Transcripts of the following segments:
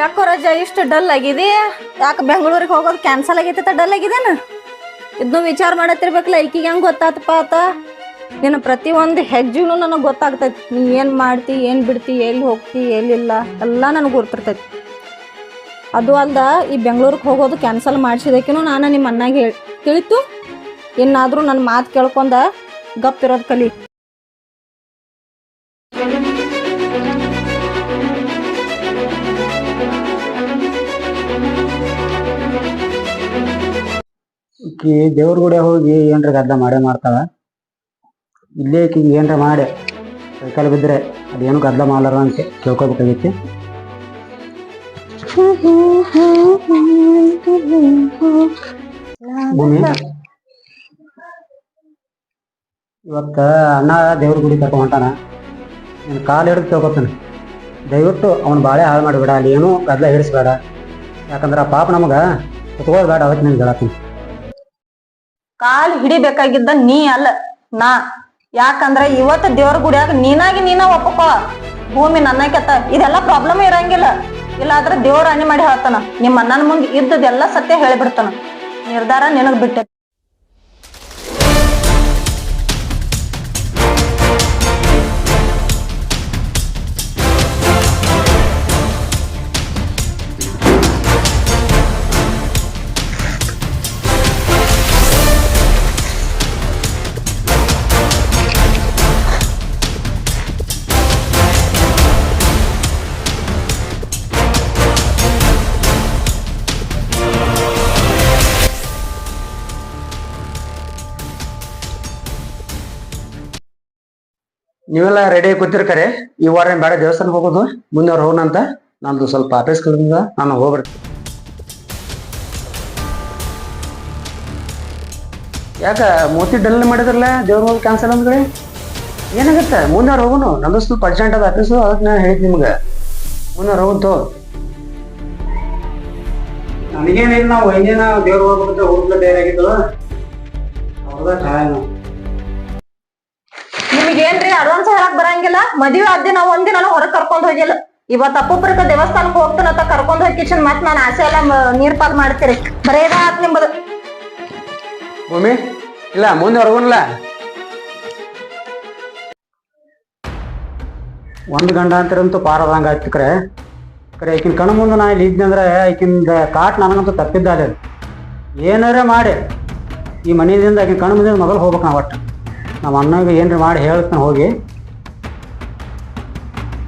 ಯಾಕೋ ರಜ, ಇಷ್ಟು ಡಲ್ ಆಗಿದೆ. ಯಾಕೆ ಬೆಂಗಳೂರಿಗೆ ಹೋಗೋದು ಕ್ಯಾನ್ಸಲ್ ಆಗೈತೆ ಡಲ್ ಆಗಿದೇನ? ಇದನ್ನು ವಿಚಾರ ಮಾಡತ್ತಿರ್ಬೇಕಲ್ಲ, ಈಕಿಗೆ ಹೆಂಗೆ ಗೊತ್ತಾತಪ್ಪ ಆತ? ನಿನ್ನ ಪ್ರತಿಯೊಂದು ಹೆಜ್ಜೆನೂ ನನಗೆ ಗೊತ್ತಾಗ್ತೈತಿ. ನೀ ಏನು ಮಾಡ್ತಿ, ಏನು ಬಿಡ್ತಿ, ಎಲ್ಲಿ ಹೋಗ್ತಿ, ಎಲ್ಲಿಲ್ಲ, ಎಲ್ಲ ನನಗೆ ಗೊತ್ತಿರ್ತೈತಿ ಅದು ಅಲ್ದ ಈ ಬೆಂಗಳೂರಿಗೆ ಹೋಗೋದು ಕ್ಯಾನ್ಸಲ್ ಮಾಡಿಸಿದಕ್ಕೂ ನಾನು ನಿಮ್ಮ ಅಣ್ಣಗೆ ಹೇಳಿ, ತಿಳಿತು? ಇನ್ನಾದರೂ ನನ್ನ ಮಾತು ಕೇಳ್ಕೊಂಡ ಗಪ್ಪಿರೋದು ಕಲಿ. ಈಕಿ ದೇವ್ರ ಗುಡಿ ಹೋಗಿ ಏನ್ರ ಗದ್ದ ಮಾಡೇ ಮಾಡ್ತಾಳ. ಇಲ್ಲೇ ಈಕಿಗೆ ಏನ್ರ ಮಾಡಿ ಕೈಕಾಲು ಬಿದ್ದರೆ ಅದೇನು ಗದ್ದ ಮಾಡಲಾರ ಅಂತ ಕೇಳ್ಕೊಬೇಕಾಗಿತ್ತು ಭೂಮಿ. ಇವತ್ತ ಅಣ್ಣ ದೇವ್ರ ಗುಡಿ ಕರ್ಕೊಂಡ್ ಹೊಂಟಾನ. ನಾನು ಕಾಲು ಹಿಡಿದು ತಗೋತಾನೆ ದಯವಿಟ್ಟು ಅವ್ನ ಬಾಳೆ ಹಾಳು ಮಾಡಿಬೇಡ, ಅಲ್ಲಿ ಏನೂ ಗದ್ದಲ ಹಿಡಿಸ್ಬೇಡ. ಯಾಕಂದ್ರೆ ಪಾಪ ನಮಗ ಕುತ್ಕೋಬೇಡ ಬೇಡ ಅದಕ್ಕೆ ನಿನ್ಗೆ ಹೇಳತ್ತೀನಿ. ಕಾಲ್ ಹಿಡಿಬೇಕಾಗಿದ್ದ ನೀ ಅಲ್ಲ, ನಾ. ಯಾಕಂದ್ರ ಇವತ್ತ ದೇವ್ರ ಗುಡಿಯಾಗ ನೀನಾಗಿ ನೀನ ಒಪ್ಪಕೋ ಭೂಮಿ ನನ್ನ ಕೆತ್ತ ಇದೆಲ್ಲ ಪ್ರಾಬ್ಲಮ್ ಇರಂಗಿಲ್ಲ. ಇಲ್ಲಾದ್ರ ದೇವ್ರ ಅಣಿ ಮಾಡಿ ಹೇಳ್ತಾನ. ನಿಮ್ಮ ಅಣ್ಣನ ಮುಂದೆ ಇದ್ದದೆಲ್ಲ ಸತ್ಯ ಹೇಳಿಬಿಡ್ತಾನ. ನಿರ್ಧಾರ ನಿನಗ್ ಬಿಟ್ಟೆ. ನೀವೆಲ್ಲ ರೆಡಿ ಕೂತಿರ್ಕರೆ, ಈ ವಾರ ಬೇಡ ದೇವಸ್ಥಾನ ಹೋಗೋದು, ಮುಂದೆ ಅವ್ರು ಹೋಗೋಣಂತ ನಂದು ಸ್ವಲ್ಪ ಆಫೀಸ್ ಕಡೆಯಿಂದ ನಾನು ಹೋಗ್ಬಿಡ್ತೀನಿ ಯಾಕ ಮೂತಿ ಡಲ್ ಮಾಡಿದ್ರಲ್ಲ, ದೇವ್ರ ಹೋಗಿ ಕ್ಯಾನ್ಸಲ್ ಅಂದ್ರೆ ಏನಾಗತ್ತೆ? ಮುಂದೆ ಹೋಗೋನು. ನಂದು ಸ್ವಲ್ಪ ಅರ್ಜೆಂಟ್ ಅದ ಆಫೀಸು ಅದಕ್ಕೆ ನಾನು ಹೇಳಿದ್ ನಿಮ್ಗೆ. ಮುಂದೆ ಹೋಗುತ್ತೋ ನನಗೇನಿಲ್ಲ, ನಾವು ಐದೇನ ದೇವ್ರ ಹೋಗ್ಬಿಟ್ಟು ಹೋಗ್ಲೇ ಬೇರೆ ಆಗಿದ್ದು ಅವ್ರದ ಟೈಮ್ ಏನ್ರಿ ಅಡ್ವಾನ್ಸ್ ಹೇಳಕ್ ಬರಂಗಿಲ್ಲ? ಮದುವೆ ಆದ್ಯ ನಾವ್ ಒಂದಿನ ನಾನು ಹೊರಗ್ ಕರ್ಕೊಂಡ್ ಹೋಗಿಲ್ಲ. ಇವತ್ ಅಪ್ಪುಪ್ರಕ ದೇವಸ್ಥಾನಕ್ ಹೋಗ್ತಾನಂತ ಕರ್ಕೊಂಡ್ ಹೋಗಿ ಕಿಶನ್ ಮತ್ ನಾನು ಆಸೆ ಎಲ್ಲ ಮ- ನೀರ್ ಪಾಲ್ ಮಾಡ್ತೀರಿ. ಬರೇದ ಆತ್ ನಿಂಬದು. ಭೂಮಿ ಇಲ್ಲ ಮುಂದೆ ಹೊರಗುನ್ಲ ಒಂದು ಗಂಡ ಅಂತಿರಂತೂ ಪಾರದಂಗ ಆಯ್ತು ಕರೆ. ಕರೆ ಈಕಿನ ಕಣ್ಣು ಮುಂದೆ ನಾ ಇಲ್ಲಿ ಇದ್ನಂದ್ರೆ ಈಕಿಂದ ಕಾಟ್ ನನಗಂತೂ ತಪ್ಪಿದ್ದಾಳೆ ಏನಾರ ಮಾಡಿ. ಈ ಮನೆಯಿಂದ ಆಕಿನ ಕಣ್ಣು ಮುಂದೆ ಮೊದಲು ಹೋಗ್ಬೇಕು ನಾವು ಒಟ್ಟು. ನಮ್ಮ ಅಣ್ಣಗೆ ಏನ್ರಿ ಮಾಡಿ ಹೇಳ್ತಾನೆ ಹೋಗಿ.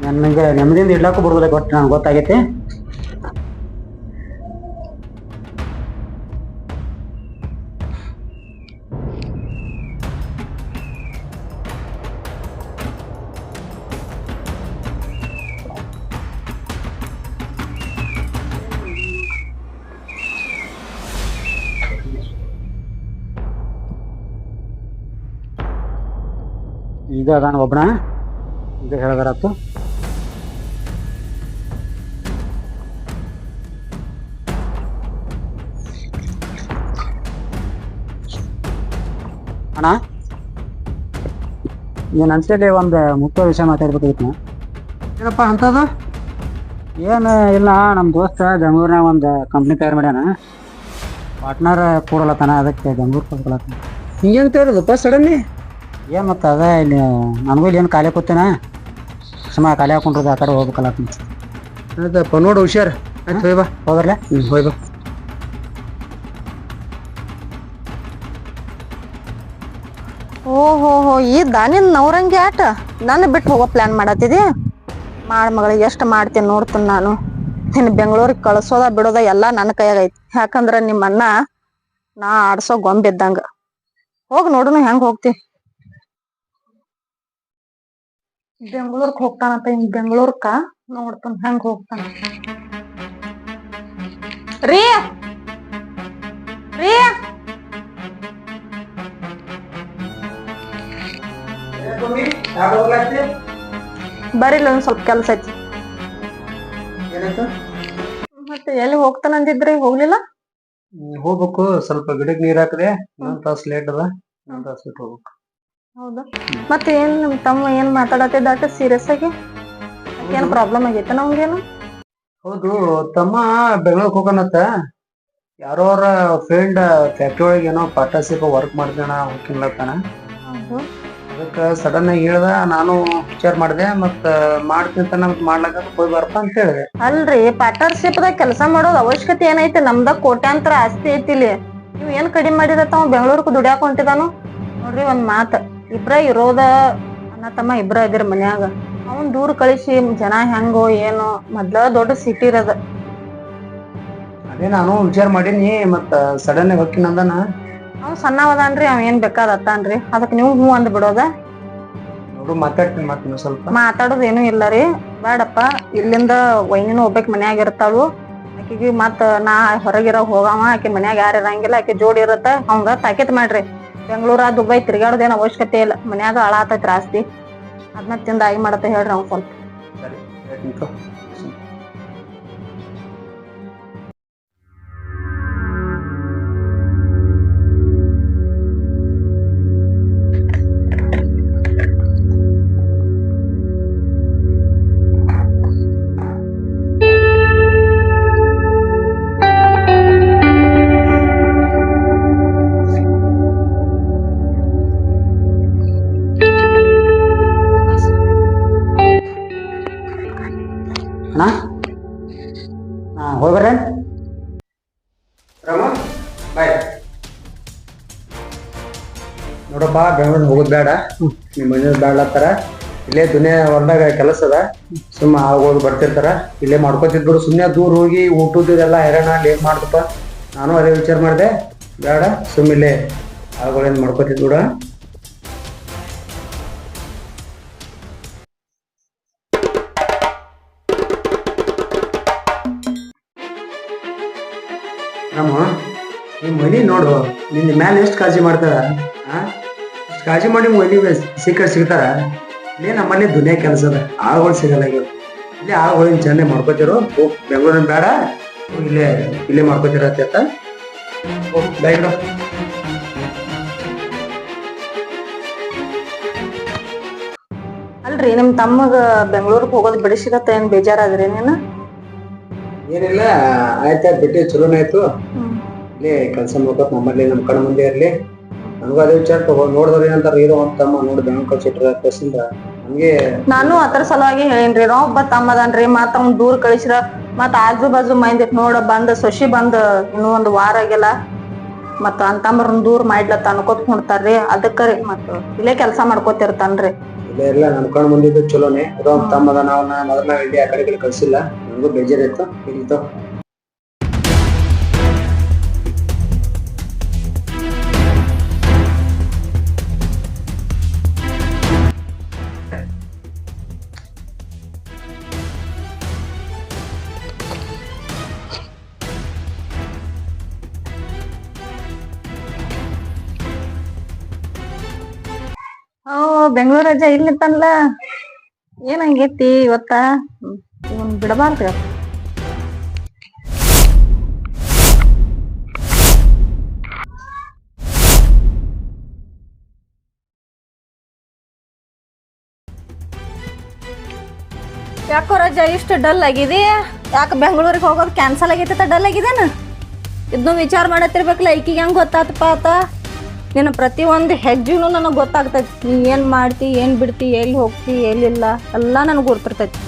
ನನಗೆ ನೆಮ್ಮದಿಯಿಂದ ಇಡ್ಲಾಕು ಬಿಡುದಿಲ್ಲ ಗೊತ್ತು ನನಗೆ ಗೊತ್ತಾಗೈತಿ. ಈಗ ಅದಾನ ಒಬ್ಬನ ಈಗ ಹೇಳಿದಾರತ್ತು ಅಣ್ಣ ನೀನು ಒಂದು ಮುಖ್ಯ ವಿಷಯ ಮಾತಾಡ್ಬೇಕಾಗಿತ್ತು ಏನಪ್ಪ ಅಂಥದ್ದು ಏನು ಇಲ್ಲ ನಮ್ಮ ದೋಸ್ತ ಬೆಂಗಳೂರಿನಾಗ ಒಂದು ಕಂಪ್ನಿ ತಯಾರು ಮಾಡ್ಯಾನ. ಪಾರ್ಟ್ನರ್ ಕೂಡಲತ್ತಾನ ಅದಕ್ಕೆ ಬೆಂಗಳೂರು ಕೊಡ್ಕೊಳತ್ತಾನ ಹಿಂಗೇನ್ ತೇರದಪ್ಪ ಸಡನ್ಲಿ ಏನು ಮತ್ತೆ ಅದ ಇಲ್ಲಿ ನನಗೂ ಇಲ್ಲಿ ಏನು ಖಾಲಿ ಕೂತೇನ? ಸುಮ್ಮ ಖಾಲಿ ಹಾಕೊಂಡ್ರದ ಆ ಕಡೆ ಹೋಗ್ಬೇಕಲ್ಲ ಅದಪ್ಪ ನೋಡು ಹುಷಾರ್? ಆಯ್ತು ಹೋಯ್ ಬಾ. ಹೋಗ್ರಲ್ಲ ಹ್ಮ್ ಹೋಯ್ ಬಾ. ಓಹೋ ಹೋ ಈ ದಾನಿನ್ ನವರಂಗಿ ಆಟ? ನನ್ನ ಬಿಟ್ಟು ಹೋಗೋ ಪ್ಲಾನ್ ಮಾಡತ್ತಿದಿ? ಮಾಡ ಮಗಳಿಗೆ ಎಷ್ಟು ಮಾಡ್ತೀನಿ ನೋಡ್ತೀನಿ ನಾನು. ನಿನ್ನ ಬೆಂಗಳೂರಿಗೆ ಕಳಿಸೋದ ಬಿಡೋದ ಎಲ್ಲ ನನ್ನ ಕೈಯಾಗ ಐತಿ. ಯಾಕಂದ್ರ ನಿಮ್ಮ ಅಣ್ಣ ನಾ ಆಡ್ಸೋ ಗೊಂಬಿದ್ದಂಗ ಹೋಗಿ ನೋಡುನು ಹೆಂಗೆ ಹೋಗ್ತಿ? ಬೆಂಗಳೂರ್ಕ್ ಹೋಗ್ತಾನಂತ ಹಿಂಗ್ ಬೆಂಗಳೂರ್ಕ, ನೋಡ್ತಾನ ಹೆಂಗ್ ಹೋಗ್ತಾನ. ರೀ! ರೀ! ಬರಿಲ್ಲ ಒಂದ್ ಸ್ವಲ್ಪ ಕೆಲ್ಸ ಐತಿ. ಮತ್ತೆ ಎಲ್ಲಿ ಹೋಗ್ತಾನ ಅಂದಿದ್ರಿ, ಹೋಗ್ಲಿಲ್ಲ? ಹೋಗ್ಬೇಕು. ಸ್ವಲ್ಪ ಗಿಡಕ್ಕೆ ನೀರ್ ಹಾಕಿದೆ, ಇನ್ನೊಂದು ತಾಸು ಲೇಟ್ ಅದ, ಇನ್ನೊಂದು ತಾಸು ಬಿಟ್ಟು ಹೋಗ್ಬೇಕು. ಹೌದಾ. ಮತ್ತೆ ಏನ್ ನಿಮ್ ತಮ್ಮ ಏನ್ ಮಾತಾಡತ್ತಿದ್ದ ಸೀರಿಯಸ್ ಆಗಿ? ಏನ್ ಪ್ರಾಬ್ಲಮ್ ಆಗೈತೆ ನಮ್ಗೇನು? ಹೌದು ತಮ್ಮ ಬೆಂಗಳೂರಿಗೆ ಹೋಗೋಣತ್ತ ಯಾರೋರ ಫ್ರೆಂಡ್ ಫ್ಯಾಕ್ಟ್ರಿ ಒಳಗೆ ಏನೋ ಪಾರ್ಟ್ನರ್ಶಿಪ್ ವರ್ಕ್ ಮಾಡ್ದಣ ಹೋಗಿನ್ಲತ್ತಾನ ಅದಕ್ಕೆ ಸಡನ್ ಆಗಿ ಹೇಳ್ದ ನಾನು ವಿಚಾರ ಮಾಡಿದೆ ಮತ್ತ ಮಾಡ್ತೀನಿ ನಮ್ಗೆ ಮಾಡ್ಲಕ್ಕ ಹೋಗಿ ಬರಪ್ಪ ಅಂತ ಹೇಳಿದೆ. ಅಲ್ರಿ ಪಾರ್ಟ್ನರ್ಶಿಪ್ ದಾಗ ಕೆಲಸ ಮಾಡೋದ್ ಅವಶ್ಯಕತೆ ಏನೈತಿ? ನಮ್ದ ಕೋಟ್ಯಾಂತರ ಆಸ್ತಿ ಐತಿ ಇಲ್ಲಿ. ನೀವ್ ಏನ್ ಕಡಿಮೆ ಮಾಡಿದ ಅವ್ ಬೆಂಗಳೂರಿಗೆ ದುಡ್ಯಾಕ ಹೊಂಟಿದಾನು? ನೋಡ್ರಿ ಒಂದ್ ಮಾತ್. ಇಬ್ರ ಇರೋದ ಅಣ್ಣ ತಮ್ಮ ಇಬ್ರ ಇದಿರ ಮನ್ಯಾಗ. ಅವನ್ ದೂರ ಕಳಿಸಿ ಜನ ಹೆಂಗೋ ಏನೋ ಮೊದ್ಲ ದೊಡ್ಡ ಸಿಟಿ ಇರದ. ಅದೇ ನಾನು ವಿಚಾರ ಮಾಡೀನಿ ಮತ್ತ ಸಡನ್ ಆಗಿ ಹೋಗ್ತೀನಿ ಅಂದನ ಅವ್ ಸಣ್ಣವದಾನ್ರಿ ಅವ್ ಏನ್ ಬೇಕಾದತ್ತಾನ್ರಿ ಅದಕ್ ನೀವು ಹ್ಞೂ ಅಂದ್ ಬಿಡೋದ. ನೋಡು ಮಾತಾಡ್ತೀನಿ ಮತ್ತೆ ಸ್ವಲ್ಪ. ಮಾತಾಡೋದ್ ಏನೂ ಇಲ್ಲ ರೀ. ಬೇಡಪ್ಪ ಇಲ್ಲಿಂದ ವೈನಿನ ಹೋಗ್ಬೇಕ್ ಮನ್ಯಾಗ ಇರ್ತಾಳು. ಆಕಿಗೆ ಮತ್ತ ನಾ ಹೊರಗಿರ ಹೋಗವ ಆಕಿ ಮನ್ಯಾಗ ಯಾರು ಇರಂಗಿಲ್ಲ ಆಕಿ ಜೋಡಿ ಇರತ್ತ ಅವಂಗ ತಾಕೀತ್ ಮಾಡ್ರಿ. ಬೆಂಗಳೂರ ದುಬೈ ತಿರ್ಗಾಡೋದೇನ್ ಅವಶ್ಯಕತೆ ಇಲ್ಲ. ಮನ್ಯಾಗ ಆಳಾತೈತ್ರಿ ಆಸ್ತಿ ಅದನ್ನ ತಿಂದ ಆಗಿ ಮಾಡತ್ತ ಹೇಳ್ರಿ ಅವ್ನ್ ಸ್ವಲ್ಪ ನೋಡಪ್ಪ ಬೆಂಗಳೂರು ಹೋಗೋದು ಬೇಡ. ನಿಮ್ಮ ಬೇಡ ಬೇಡತ್ತಾರ ಇಲ್ಲೇ ದುನಿಯಾ ಹೊರದಾಗ ಕೆಲಸ ಅದ. ಸುಮ್ಮ ಆಗೋಗಿ ಬರ್ತಿರ್ತಾರ. ಇಲ್ಲೇ ಮಾಡ್ಕೋತಿದ್ರು ಸುಮ್ಮನೆ ದೂರ ಹೋಗಿ ಊಟದಿದೆಲ್ಲ ಹೈರಾಣ ಲೇಟ್ ಮಾಡ್ತಪ್ಪ ನಾನು ಅದೇ ವಿಚಾರ ಮಾಡಿದೆ. ಬೇಡ ಸುಮ್ಮ ಇಲ್ಲೇ ಆಗೋಳೇನು ಮಾಡ್ಕೋತಿದ್ರು ಬಿಡ. ನಮ್ಮ ನಿಮ್ಮ ಮನಿ ನೋಡು ನಿನ್ನ ಮ್ಯಾಲೆ ಎಷ್ಟು ಕಾಳಜಿ ಮಾಡ್ತಾರ ಆ? ಎಷ್ಟು ಕಾಳಜಿ ಮಾಡಿ ಒಲಿ ಸಿಕ್ಕ ಸಿಗ್ತಾರ. ಇಲ್ಲಿ ನಮ್ಮಲ್ಲಿ ದುನಿಯಾ ಕೆಲಸ ಅದ. ಆಳುಗಳು ಸಿಗಲ್ಲ ಈಗ. ಇಲ್ಲೇ ಆಳುಗಳು ಚೆನ್ನಾಗಿ ಮಾಡ್ಕೋತಿರೋ. ಹೋಗ್ ಬೆಂಗಳೂರಿನ ಬೇಡ. ಇಲ್ಲೇ ಇಲ್ಲೇ ಮಾಡ್ಕೋತಿರತ್ತ ಹೋಗ್ ಬ್ಯಾಗ್ ಅಲ್ರಿ ನಿಮ್ ತಮ್ಮಗ ಬೆಂಗಳೂರಿಗೆ ಹೋಗೋದ್ ಬಿಡಿಸಿರತ್ತ ಏನ್ ಬೇಜಾರಾದ್ರಿ ನೀನು? ಏನಿಲ್ಲ ಆಯ್ತಾಯ್ತು ಬಿಟ್ಟು ಚಲೋನೇ ಆಯ್ತು. ಇಲ್ಲೇ ಕೆಲಸ ಮಾಡ್ಕೋತ ನಮ್ಮಲ್ಲಿ ನಮ್ಮ ಕಣ್ಣು ಮುಂದೆ ಇರ್ಲಿ. ನನಗೂ ಅದೇ ವಿಚಾರ ತಗೋ ನೋಡಿದ್ರೆ ಏನಂತಾರ ಹೀರೋ ಅಂತ ತಮ್ಮ ನೋಡಿ ಬ್ಯಾಂಕ್ ಕಳ್ಸಿಟ್ರ ಪ್ಲಸ್ಸಿಂದ ನಮ್ಗೆ ನಾನು ಅದ್ರ ಸಲುವಾಗಿ ಹೇಳೇನ್ರಿ ನಾವ್ ಒಬ್ಬ ತಮ್ಮದನ್ರಿ ಮತ್ತ ಅವ್ನ್ ದೂರ ಕಳಿಸ್ರ ಮತ್ತ ಆಜು ಬಾಜು ಮೈಂದ್ ನೋಡ ಬಂದ ಸಸಿ ಬಂದ್ ಇನ್ನೂ ಒಂದ್ ವಾರ ಆಗಿಲ್ಲ ಮತ್ತ ಅಂತಂಬ್ರನ್ ದೂರ ಮಾಡ್ಲತ್ತ ಅನ್ಕೋತ್ ಕುಣ್ತಾರ್ರಿ ಅದಕ್ಕ ರೀ ಮತ್ತ ಇಲ್ಲೇ ಕೆಲ್ಸ ಮಾಡ್ಕೋತಿರ್ತಾನ್ರಿ. ಇಲ್ಲೇ ಇಲ್ಲ ನಮ್ ಕಣ್ ಮುಂದಿದ್ದು ಚಲೋನೆ ಇರೋ ತಮ್ಮದ ನಾವು ಮೊದಲ ಇಲ್ಲಿ ಆ ಕಡೆಗಳು ಕಳ್ಸಿಲ್ಲ ನನಗೂ ಬೇಜಾರಿತ್ತು ಬೆಂಗಳೂರು ರಜಾ ಇಲ್ಲಿತ್ತಲ್ಲ ಏನ್ ಹಂಗೈತಿ ಇವತ್ತ? ಇವನ್ ಬಿಡಬಾರ್ದು ಯಾಕೋ ರಜಾ ಇಷ್ಟು ಡಲ್ ಆಗಿದೆ? ಯಾಕೆ ಬೆಂಗಳೂರಿಗೆ ಹೋಗೋದು ಕ್ಯಾನ್ಸಲ್ ಆಗೈತೆ ಡಲ್ ಆಗಿದೇನ? ಇದನ್ನು ವಿಚಾರ ಮಾಡತ್ತಿರ್ಬೇಕಲ್ಲ, ಈಕಿಗೆ ಹೆಂಗ್ ಗೊತ್ತಾತಪ್ಪ ಆತ? ನಿನ್ನ ಪ್ರತಿಯೊಂದು ಹೆಜ್ಜೆನೂ ನನಗೆ ಗೊತ್ತಾಗ್ತೈತಿ. ನೀ ಏನು ಮಾಡ್ತಿ ಏನು ಬಿಡ್ತಿ ಎಲ್ಲಿ ಹೋಗ್ತಿ ಎಲ್ಲಿಲ್ಲ ಎಲ್ಲ ನನಗೆ ಗೊತ್ತಿರ್ತೈತಿ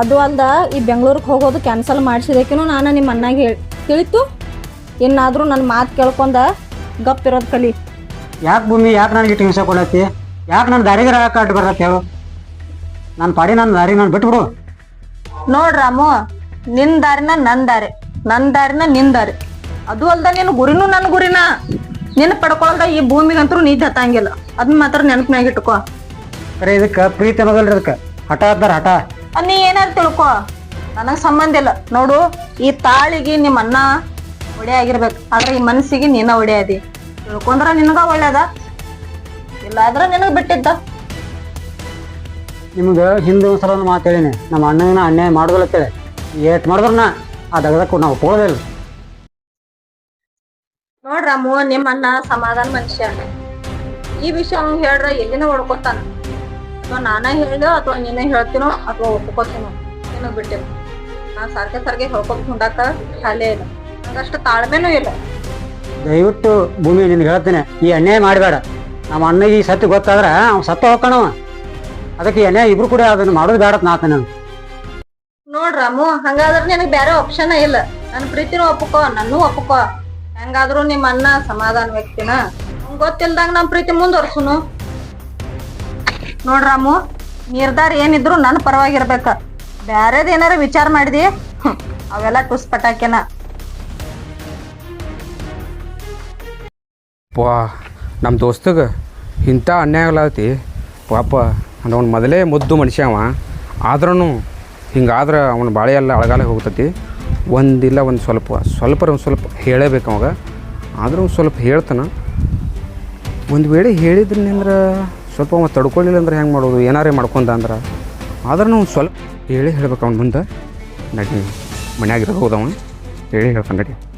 ಅದು ಅಲ್ದ ಈ ಬೆಂಗಳೂರಿಗೆ ಹೋಗೋದು ಕ್ಯಾನ್ಸಲ್ ಮಾಡಿಸಿದಕ್ಕಿನೂ ನಾನು ನಿಮ್ಮ ಅಣ್ಣಗೆ ಹೇಳಿ ತಿಳಿತು. ಇನ್ನಾದರೂ ನನ್ನ ಮಾತು ಕೇಳ್ಕೊಂಡ ಗಪ್ ಇರೋದು ಕಲಿ. ಯಾಕೆ ಭೂಮಿ ಯಾಕೆ ನನಗೆ ಇಟ್ಟು ಹಿಂಸೆ ಕೊಡತ್ತಿ ಯಾಕೆ ನನ್ನ ದಾರಿಗೆ ಅಡ್ಡ ಬರತ್ತೆ ಹೇಳು? ನನ್ನ ಪಾಡಿ ನನ್ನ ದಾರಿ ನಾನು ಬಿಟ್ಬಿಡು. ನೋಡ್ರಾಮು ನಿನ್ ದಾರಿನ ನನ್ನ ದಾರಿ ನನ್ನ ದಾರಿನ ನಿನ್ ದಾರಿ. ಅದು ಅಲ್ದ ನಿನ್ನ ಗುರಿನೂ ನನ್ನ ಗುರಿನ? ನಿನ್ ಪಡ್ಕೊಳ್ದ ಈ ಭೂಮಿಗಂತೂ ನೀ ಹತ್ತಂಗಿಲ್ಲ. ಅದನ್ನ ಮಾತ್ರ ನೆನಪಿನಾಗ ಇಟ್ಕೋ. ಅರೆ ಇದಕ್ಕೆ ಪ್ರೀತಿ ಅನ್ನೋದಲ್ರಿ ಇದಕ್ಕೆ. ಹಠ ಅದ್ದಾರ ಹಠ. ಅದ್ ನೀ ಏನಾರು ತಿಳ್ಕೊ. ನನಗ್ ಸಂಬಂಧ ಇಲ್ಲ. ನೋಡು ಈ ತಾಳಿಗೆ ನಿಮ್ಮ ಅಣ್ಣ ಒಡೆ ಆಗಿರ್ಬೇಕು. ಆದ್ರೆ ಈ ಮನಸ್ಸಿಗೆ ನೀನ ಒಡೆ ಅದಿ. ತಿಳ್ಕೊಂಡ್ರ ನಿನಗ ಒಳ್ಳೇದ. ಇಲ್ಲ ಆದ್ರ ನಿನಗ್ ಬಿಟ್ಟಿದ್ದ. ನಿಮ್ಗೆ ಹಿಂದೆ ಒಂದ್ಸಲ ಒಂದು ಮಾತು ಹೇಳೀನಿ. ನಮ್ಮ ಅಣ್ಣನ ಅನ್ಯಾಯ ಮಾಡೋದಿಲ್ಲ ಅಂತೇಳಿ ಏಟ್ ಮಾಡಿದ್ರು ನಾ. ಆ ದಗದಕ್ಕೂ ನಾವು ಒಪ್ಕೊಳ್ಳೋದಿಲ್ಲ ನೋಡ್ರಮ್ಮು ನಿಮ್ಮ ಅಣ್ಣ ಸಮಾಧಾನ ಮನುಷ್ಯ. ಈ ವಿಷಯ ಅವ್ನು ಹೇಳ್ರ ಎಲ್ಲಿನ ಹೊಡ್ಕೊತಾನ. ಅಥವಾ ನಾನ ಹೇಳ್ದೋ ಅಥವಾ ನೀನೇ ಹೇಳ್ತೀನೋ ಅಥವಾ ಒಪ್ಕೋತೀನೋ ನಿನಗ್ ಬಿಟ್ಟೆ. ನಾ ಸರ್ಗೆ ಸರ್ಗೆ ಹೇಳ್ಕೊತ ಹುಂಡಾಕ ಖಾಲಿ ಇಲ್ಲ. ಅಷ್ಟು ತಾಳ್ಮೆನೂ ಇಲ್ಲ. ದಯವಿಟ್ಟು ಭೂಮಿ ನಿನ್ಗೆ ಹೇಳ್ತೇನೆ ಈ ಅನ್ಯಾಯ ಮಾಡಬೇಡ. ನಮ್ಮ ಅಣ್ಣಗೆ ಈ ಸತ್ಯ ಗೊತ್ತಾದ್ರೆ ಅವ್ನು ಸತ್ತ ಹೋಗ್ಕಣವ ಅದಕ್ಕೆ ಈ ಅನ್ಯಾಯ ಇಬ್ರು ಕೂಡ ಅದನ್ನ ಮಾಡೋದು ಬೇಡ ನಾತ ನಾನು ನೋಡ್ರಮ್ಮ ಹಂಗಾದ್ರೆ ನಿನಗೆ ಬೇರೆ ಆಪ್ಷನ್ ಇಲ್ಲ. ನನ್ನ ಪ್ರೀತಿನೂ ಒಪ್ಪಕೋ ನನ್ನೂ ಒಪ್ಪಕೋ ಹೆಂಗಾದ್ರೂ ನಿಮ್ಮ ಅಣ್ಣ ಸಮಾಧಾನ ವ್ಯಕ್ತಿನ? ಗೊತ್ತಿಲ್ದಂಗ ನಮ್ ಪ್ರೀತಿ ಮುಂದುವರ್ಸುನು. ನೋಡ್ರಾಮು ನಿರ್ಧಾರ ಏನಿದ್ರು ನನ್ನ ಪರವಾಗಿರ್ಬೇಕ. ಬ್ಯಾರೇದ್ ಏನಾರ ವಿಚಾರ ಮಾಡಿದಿ? ಅವೆಲ್ಲ ಟುಸ್ ಪಟಾಕೆನ. ಪಾ ನಮ್ಮ ದೋಸ್ತಗೆ ಇಂಥ ಅನ್ಯಾಯ ಆಗ್ಲಾತಿ ಪಾಪ, ಅವ್ನು ಮೊದಲೇ ಮುದ್ದು ಮನುಷ್ಯ ಅವ. ಆದ್ರೂ ಹಿಂಗಾದ್ರೆ ಅವನ ಬಾಳೆ ಎಲ್ಲ ಅಳಗಾಲ ಹೋಗ್ತತಿ. ಒಂದಿಲ್ಲ ಒಂದು ಸ್ವಲ್ಪ. ಸ್ವಲ್ಪ ಒಂದು ಸ್ವಲ್ಪ ಹೇಳಬೇಕು ಅವಾಗ. ಆದರೂ ಒಂದು ಸ್ವಲ್ಪ ಹೇಳ್ತಾನೆ. ಒಂದು ವೇಳೆ ಹೇಳಿದ್ರಿಂದ ಸ್ವಲ್ಪ ಅವ ತಡ್ಕೊಳ್ಳಿಲ್ಲ ಅಂದ್ರೆ ಹೆಂಗೆ ಮಾಡೋದು? ಏನಾರೇ ಮಾಡ್ಕೊಂಡ ಅಂದ್ರೆ. ಆದ್ರೂ ಒಂದು ಸ್ವಲ್ಪ ಹೇಳಿ ಹೇಳ್ಬೇಕು ಅವ್ನು ಮುಂದೆ. ನಡಿ ಮನ್ಯಾಗಿರೋದು ಹೋದವ ಹೇಳಿ ಹೇಳ್ತಾನೆ ನಡಿ.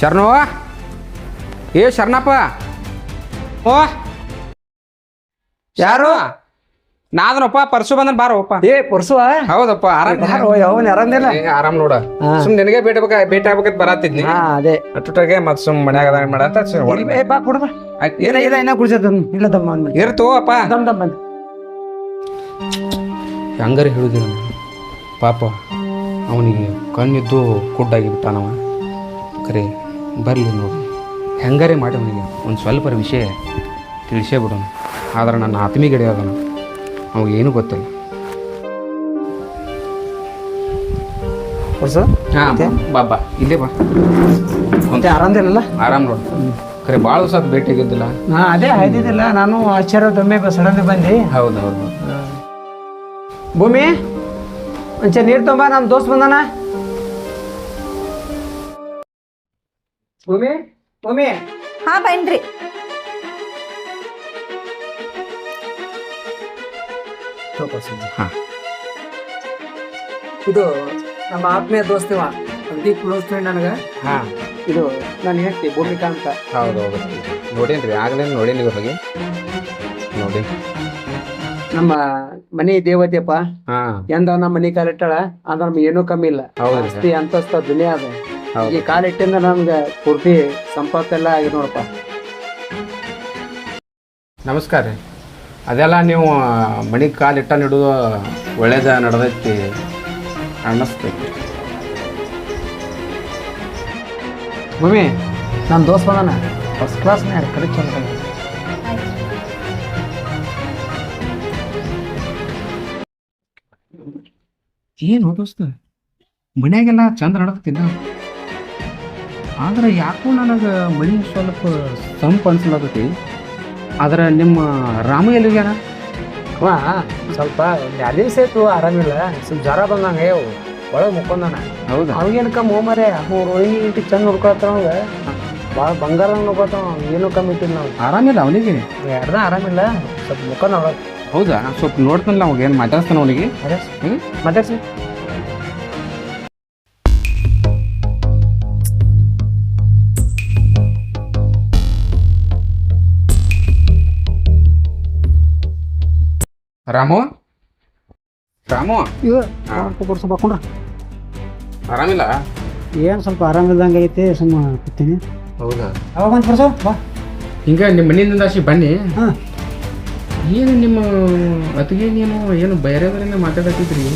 ಶರಣೋ? ಏ ಶರಣಪ್ಪ. ಓ. ಯಾರು? ನಾದನಪ್ಪ ಪರ್ಸು ಬಂದ್ ಬಾರಪ್ಪ ಏ ಪರ್ಸುವ? ಹೌದಪ್ಪ ಆರಾಮ್ ಯಾವನ್ ಏ, ಆರಾಮ್ ನೋಡ. ಸುಮ್ ನಿನಗೆ ಭೇಟಿ ಬೇಕ ಭೇಟಿ ಆಗ್ಬೇಕಂತ ಬರತ್ತಿದ್ನಿ ಹಾ ಅದೇ. ಅಟ್ಟುಟಾಗೆ ಮತ್ ಸುಮ್ ಮನ್ಯಾಗ ಅದ ಮಾಡತ್ತ ಸುಮ್ ಏ ಬಾ ಆಯ್ತ್. ಏನ ಇಲ್ಲ ಕುಡಿಸದ ಇಲ್ಲ ದಮ್ಮ ಅಂದ್ಮೇಲೆ ಇರ್ತು ಅಪ್ಪ ದಮ್ ದಮ್ ಬಂದ್ ಹಂಗಾರೆ ಪಾಪ ಅವನಿಗೆ ಕಣ್ಣಿದ್ದು ಕುಡ್ಡಾಗಿ ಬಿಟ್ಟಾನವ ಕರೆ ಬರ್ಲಿ ನೋಡಿ. ಹೆಂಗಾರೆ ಮಾಡಿ ಅವನಿಗೆ? ಒಂದು ಸ್ವಲ್ಪ ವಿಷಯ ತಿಳಿಸೇ ಬಿಡೋಣ. ಆದ್ರೆ ನನ್ನ ಆತ್ಮೀಯ ಅದನ. ಅವಾಗೇನು ಗೊತ್ತಿಲ್ಲ. ಹೊಸ? ಹಾಂ ಬಾಬಾ ಇಲ್ಲೇ ಬಾ. ಮತ್ತೆ ಆರಾಮದಿಲ್ಲಲ್ಲ ಆರಾಮ್ ನೋಡು. ಖರೆ ಭಾಳ ದಿವಸ ಭೇಟಿ ಆಗಿದ್ದಿಲ್ಲ. ಹಾ ಅದೇ ಆಯ್ದಿದ್ದಿಲ್ಲ ನಾನು ಆಶ್ಚರ್ಯದೊಮ್ಮೆ ಸಡನ್ ಬಂದಿ. ಹೌದು ಹೌದು ಭೂಮಿ ಮುಂಚೆ ನೀರ್ ತೊಂಬ ನಮ್ ದೋಸ್ತ್ ಬಂದಾನ. ಭೂಮಿ ಭೂಮಿ. ಹಾ ಬೈನ್ರಿ. ಹಾ. ಇದು ನಮ್ಮ ಆತ್ಮೀಯ ದೋಸ್ತಿವ ಅಗದಿ ಕ್ಲೋಸ್ ಫ್ರೆಂಡ್ ನನಗ. ಹಾಂ. ಇದು ನಾನು ಹೇಳ್ತಿ ಭೂಮಿಕಾ ಅಂತ. ಹೌದು ಹೌದು ನೋಡೇನ್ರಿ ಆಗ್ಲೇ ನೋಡೇನಿ ನೋಡಿ. ನಮ್ಮ ಮನೆ ದೇವತೆಪ್ಪ ಹಾಂ. ಎಂದ ನಮ್ಮ ಮನೆ ಕಾಲಿಟ್ಟಾಳ ಅಂದ್ರೆ ನಮ್ಗೆ ಏನೂ ಕಮ್ಮಿ ಇಲ್ಲ. ಹೌದ್ರಿ. ಆಸ್ತಿ ಅಂತಸ್ತ ದುನಿಯಾ ಅದು. ಹೌದು. ಈ ಕಾಲಿಟ್ಟಿಂದ ನಮ್ಗೆ ಪೂರ್ತಿ ಸಂಪತ್ತೆಲ್ಲ ಆಗಿದೆ ನೋಡಪ್ಪ. ನಮಸ್ಕಾರ ರೀ. ಅದೆಲ್ಲ ನೀವು ಮಣಿ ಕಾಲು ಇಟ್ಟ ನಿಡೋದು ಒಳ್ಳೇದ ನಡೆದೈತಿ ಅನ್ನಿಸ್ತೈತಿ. ಭೂಮಿ ನನ್ನ ದೋಸ್ತ ಬಂದಾನ. ಫಸ್ಟ್ ಕ್ಲಾಸ್ ಮ್ಯಾಗ ಕಡೆ ಚಂದ ಏನು ದೋಸ್ತ? ಮನ್ಯಾಗೆಲ್ಲ ಚಂದ ನಡಕ್ತಿದ್ದ ಆದ್ರೆ ಯಾಕೋ ನನಗೆ ಮಣಿ ಸ್ವಲ್ಪ ಸಂಪ್ ಅನ್ಸ್ಲತ್ತೈತಿ ಆದ್ರೆ ನಿಮ್ಮ ರಾಮು ಎಲ್ಲಿಗ್ಯಾನ ಅವ ಸ್ವಲ್ಪ ಎರಡು ಸೇತು ಆರಾಮಿಲ್ಲ. ಸ್ವಲ್ಪ ಜ್ವರ ಬಂದಂಗೆ ಒಳಗೆ ಮುಕ್ಕೊಂಡನ. ಹೌದಾ? ಅವಾಗೇನು ಕಮ್ಮಿ ಹೋಮರೆ ಅವ್ರು ಒಳಗೆ ಇಟ್ಟು ಚಂದ ನೋಡ್ಕೊಳತ್ತಾವ ಬಹಳ ಭಾಳ ಬಂಗಾರ ನೋಡ್ಕೊತಾವ ಏನೂ ಕಮ್ಮಿ ಇಟ್ಟಿಲ್ಲ ನಾವು. ಆರಾಮಿಲ್ಲ ಅವನಿಗೆ? ಎರಡ ಆರಾಮಿಲ್ಲ. ಸ್ವಲ್ಪ ಮುಖ ನೋಡೋದು ಹೌದಾ? ಸ್ವಲ್ಪ ನೋಡ್ತಾನಲ್ಲ ಅವಾಗ ಏನು ಮಾತಾಡ್ತಾನೆ ಅವನಿಗೆ? ಅದೇ ಹ್ಮ್? ಮಾತಾಡ್ಸಿ. ರಾಮು? ರಾಮು? ಬರ್ಕೊಂಡ್ರ ಆರಾಮಿಲ್ಲ? ಏನು ಸ್ವಲ್ಪ ಆರಾಮಿಲ್ದಂಗೆ ಐತೆ ಸುಮ್ಮ ಕೂತೀನಿ. ಹೌದಾ? ಅವಾಗ ಒಂದು ಬರ್ಸೋ ಬಾ. ಹಿಂಗ ನಿಮ್ಮ ಮನೆಯಿಂದ ಆಶಿ ಬನ್ನಿ. ಹಾಂ. ಏನು ನಿಮ್ಮ ಅತಿಗೆ ನೀನು ಏನು ಬೇರೆಯವರನ್ನ ಮಾತಾಡತ್ತಿದ್ರಿ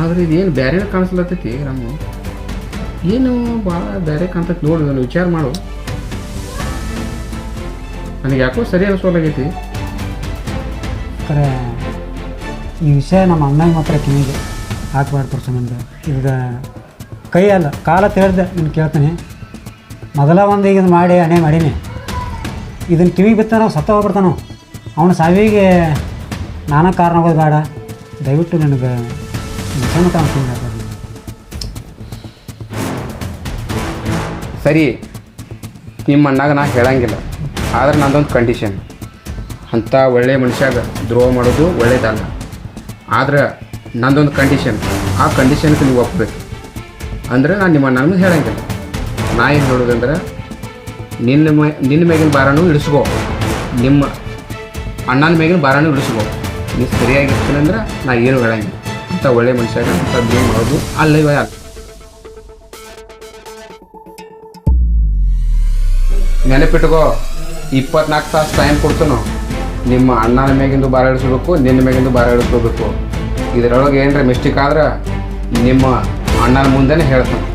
ಆದ್ರೆ ಇದೇನು ಬೇರೆ ಕಾಣಿಸ್ಲತ್ತೈತಿ ರಾಮು? ಏನು ಭಾಳ ಬೇರೆ ಕಾಣ್ತೈತಿ ನೋಡು ನಾನು ವಿಚಾರ ಮಾಡು. ನನಗೆ ಯಾಕೋ ಸರಿ ಅನಿಸೋಲಾಗೈತಿ. ಖರೆ ಈ ವಿಷಯ ನಮ್ಮ ಅಣ್ಣಗೆ ಮಾತ್ರ ಕಿವಿಗೆ ಹಾಕ್ಬಾರ್ದು ಪರ್ಸನಂದು ಈಗ ಕೈ ಅಲ್ಲ, ಕಾಲ ತೆರೆದೆ ನೀನು ಕೇಳ್ತೀನಿ. ಮೊದಲ ಒಂದು ಈಗ ಮಾಡಿ ಅಣೆ ಮಾಡೀನಿ. ಇದನ್ನು ಕಿವಿಗೆ ಬಿತ್ತ ನಾವು ಸತ್ತ ಹೋಗ್ಬಿಡ್ತಾನೋ. ಅವನ ಸಾವಿಗೆ ನಾನಾ ಕಾರಣ ಆಗೋದು ಬೇಡ. ದಯವಿಟ್ಟು ನನಗೆ ಸರಿ, ನಿಮ್ಮ ಅಣ್ಣಾಗ ನಾ ಹೇಳಂಗಿಲ್ಲ. ಆದ್ರೆ ನಂದೊಂದು ಕಂಡೀಷನ್ ಅಂಥ ಒಳ್ಳೆಯ ಮನುಷ್ಯಾಗ ದ್ರೋಹ ಮಾಡೋದು ಒಳ್ಳೆಯದಲ್ಲ ಆದ್ರೆ ನಂದೊಂದು ಕಂಡೀಷನ್ ಆ ಕಂಡೀಷನ್ಗೆ ನೀವು ಒಪ್ಪಬೇಕು ಅಂದ್ರೆ ನಾನು ನಿಮ್ಮ ಅಣ್ಣನೂ ಹೇಳಂಗಿಲ್ಲ. ನಾ ಏನು ಹೇಳೋದಂದ್ರೆ, ನಿನ್ನ ಮೇ, ನಿನ್ನ ಮೇಗಿನ ಭಾರನೂ ಇಳಿಸ್ಕೋ. ನಿಮ್ಮ ಅಣ್ಣನ ಮೇಗಿನ ಭಾರನೂ ಇಳಿಸ್ಕೋ. ನೀ ಸರಿಯಾಗಿರ್ತೀನಿ ಅಂದ್ರೆ ನಾ ಏನು ಹೇಳಂಗಿಲ್ಲ. ಅಂತ ಒಳ್ಳೆಯ ಮನುಷ್ಯಾಗ ಅಂತ ಏನು ಮಾಡೋದು ಅಲ್ಲೇ. ಯಾಕೆ ನೆನಪಿಟ್ಕೋ ಇಪ್ಪತ್ನಾಲ್ಕು ತಾಸು ಟೈಮ್ ಕೊಡ್ತಾನು. ನಿಮ್ಮ ಅಣ್ಣನ ಮೇಗಿಂದು ಭಾರ ಇಳಿಸ್ಬೇಕು, ನಿನ್ನ ಮೇಗಿಂದು ಭಾರ ಇಳಿಸ್ಕೋಬೇಕು. ಇದರೊಳಗೆ ಏನರ ಮಿಸ್ಟೇಕ್ ಆದ್ರೆ ನಿಮ್ಮ ಅಣ್ಣನ ಮುಂದೆನೇ ಹೇಳ್ತಾನೆ.